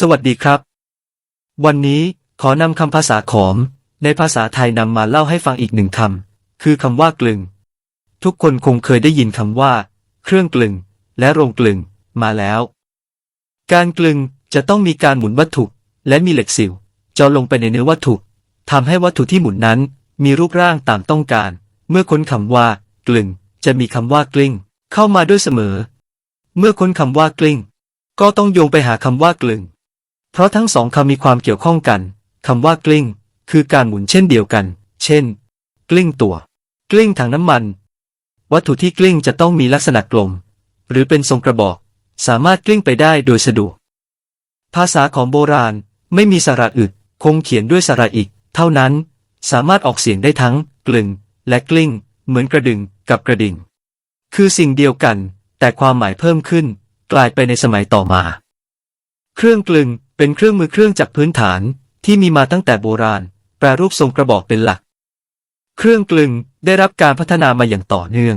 สวัสดีครับ วันนี้ขอนำคำภาษาขอม ในภาษาไทยนำมาเล่าให้ฟังอีกหนึ่งคำคือคำว่ากลึง ทุกคนคงเคยได้ยินคำว่า เครื่องกลึง และโรงกลึง มาแล้ว การกลึงจะต้องมีการหมุนวัตถุ และมีเหล็กสิวเจาะลงไปในเนื้อวัตถุทำให้วัตถุที่หมุนนั้น มีรูปร่างตามต้องการ เมื่อค้นคำว่า กลึง จะมีคำว่ากลิ้ง เข้ามาด้วยเสมอ เมื่อค้นคำว่ากลิ้ง ก็ต้องโยงไปหาคำว่ากลึง เพราะทั้งสองคำมีความเกี่ยวข้องกันคำว่ากลิ้ง คือการหมุนเช่นเดียวกัน เช่น กลิ้งตัว กลิ้งถังน้ำมัน วัตถุที่กลิ้งจะต้องมีลักษณะกลม หรือเป็นทรงกระบอก สามารถกลิ้งไปได้โดยสะดวก ภาษาของโบราณไม่มีสระอึดคงเขียนด้วยสระอีก เท่านั้น สามารถออกเสียงได้ทั้ง กลึง และกลิ้ง เหมือนกระดึงกับกระดิ่ง คือสิ่งเดียวกัน แต่ความหมายเพิ่มขึ้น กลายไปในสมัยต่อมา เครื่องกลึง เป็นเครื่องมือเครื่องจักรพื้นฐานที่มีมาตั้งแต่โบราณ แปรรูปทรงกระบอกเป็นหลัก เครื่องกลึงได้รับการพัฒนามาอย่างต่อเนื่อง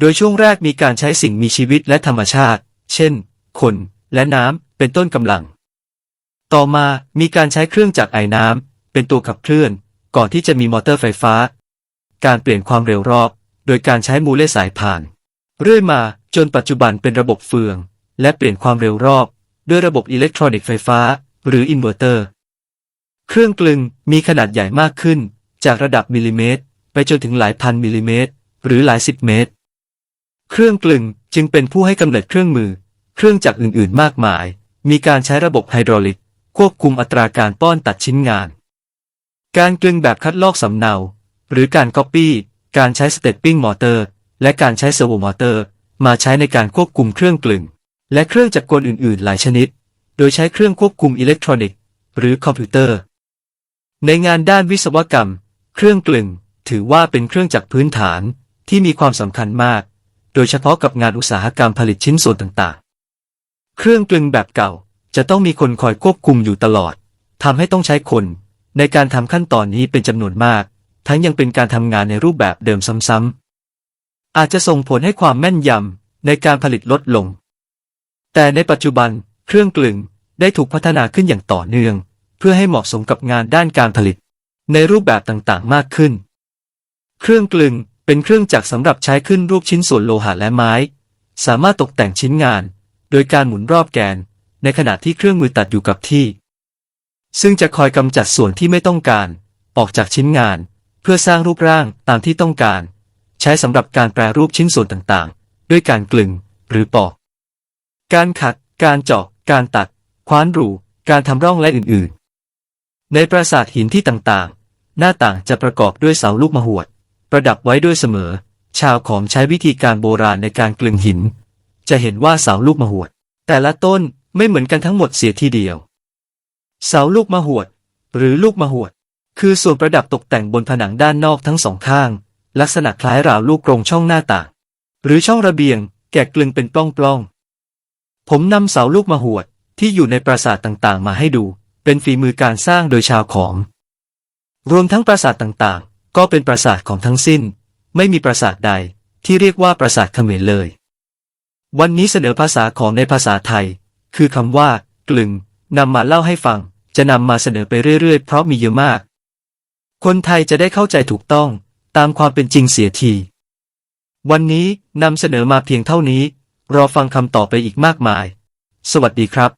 โดยช่วงแรกมีการใช้สิ่งมีชีวิตและธรรมชาติ เช่น คน และน้ำ เป็นต้นกำลัง ต่อมามีการใช้เครื่องจักรไอน้ำ เป็นตัวขับเคลื่อน ก่อนที่จะมีมอเตอร์ไฟฟ้า การเปลี่ยนความเร็วรอบ โดยการใช้มูเลสายผ่าน เรื่อยมาจนปัจจุบันเป็นระบบเฟือง และเปลี่ยนความเร็วรอบ ด้วยระบบอิเล็กทรอนิกส์ไฟฟ้า หรืออินเวอร์เตอร์ เครื่องกลึงมีขนาดใหญ่มากขึ้น จากระดับมิลลิเมตร ไปจนถึงหลายพันมิลลิเมตร หรือหลายสิบเมตร เครื่องกลึงจึงเป็นผู้ให้กำเนิดเครื่องมือ เครื่องจักรอื่น ๆ มากมาย มีการใช้ระบบไฮดรอลิก ควบคุมอัตราการป้อนตัดชิ้นงาน การกลึงแบบคัดลอกสำเนา หรือการก๊อปปี้ การใช้สเตปปิ้งมอเตอร์ และการใช้เซอร์โวมอเตอร์ มาใช้ในการควบคุมเครื่องกลึง และเครื่องจักรกลอื่น ๆ หลายชนิด โดยใช้เครื่องควบคุมอิเล็กทรอนิกส์ หรือคอมพิวเตอร์ ในงานด้านวิศวกรรม เครื่องกลึง ถือว่าเป็นเครื่องจักรพื้นฐานที่มีความสำคัญมาก โดยเฉพาะกับงานอุตสาหกรรมผลิตชิ้นส่วนต่าง ๆ เครื่องกลึงแบบเก่าจะต้องมีคนคอยควบคุมอยู่ตลอดทำให้ต้องใช้คน ในการทำขั้นตอนนี้เป็นจำนวนมาก ทั้งยังเป็นการทำงานในรูปแบบเดิมซ้ำๆอาจจะส่งผลให้ความแม่นยำในการผลิตลดลง แต่ในปัจจุบันเครื่องกลึงได้ถูกพัฒนาขึ้นอย่างต่อเนื่อง เพื่อให้เหมาะสมกับงานด้านการผลิต ในรูปแบบต่างๆ มากขึ้น เครื่องกลึงเป็นเครื่องจักรสำหรับใช้ขึ้นรูปชิ้นส่วนโลหะและไม้ สามารถตกแต่งชิ้นงาน โดยการหมุนรอบแกน ในขณะที่เครื่องมือตัดอยู่กับที่ ซึ่งจะคอยกำจัดส่วนที่ไม่ต้องการ ออกจากชิ้นงาน เพื่อสร้างรูปร่างตามที่ต้องการ ใช้สำหรับการแปรรูปชิ้นส่วนต่างๆ ด้วยการกลึงหรือปอก การขัด การเจาะ การตัด คว้านรู การทำร่องและอื่นๆ ในปราสาทหินที่ต่างๆ หน้าต่างจะประกอบด้วยเสาลูกมะหวด ประดับไว้ด้วยเสมอ ชาวขอมใช้วิธีการโบราณในการกลึงหิน จะเห็นว่าเสาลูกมะหวด แต่ละต้นไม่เหมือนกันทั้งหมดเสียทีเดียว เสาลูกมะหวด หรือลูกมะหวด คือส่วนประดับตกแต่งบนผนังด้านนอกทั้งสองข้าง ลักษณะคล้ายราวลูกกรงช่องหน้าต่าง หรือช่องระเบียง แกะกลึงเป็นปล้องๆ ผมนำเสาลูกมะหวดที่อยู่ในปราสาทต่างๆ มาให้ดู เป็นฝีมือการสร้างโดยชาวขอม รวมทั้งปราสาทต่างๆ ก็เป็นปราสาทของทั้งสิ้น ไม่มีปราสาทใดที่เรียกว่าปราสาทเขมรเลย วันนี้เสนอภาษาของในภาษาไทย คือคำว่า กลึงนำมาเล่าให้ฟัง จะนำมาเสนอไปเรื่อยๆ เพราะมีเยอะมาก คนไทยจะได้เข้าใจถูกต้องตามความเป็นจริงเสียที วันนี้นำเสนอมาเพียงเท่านี้ รอฟังคำต่อไปอีกมากมาย สวัสดีครับ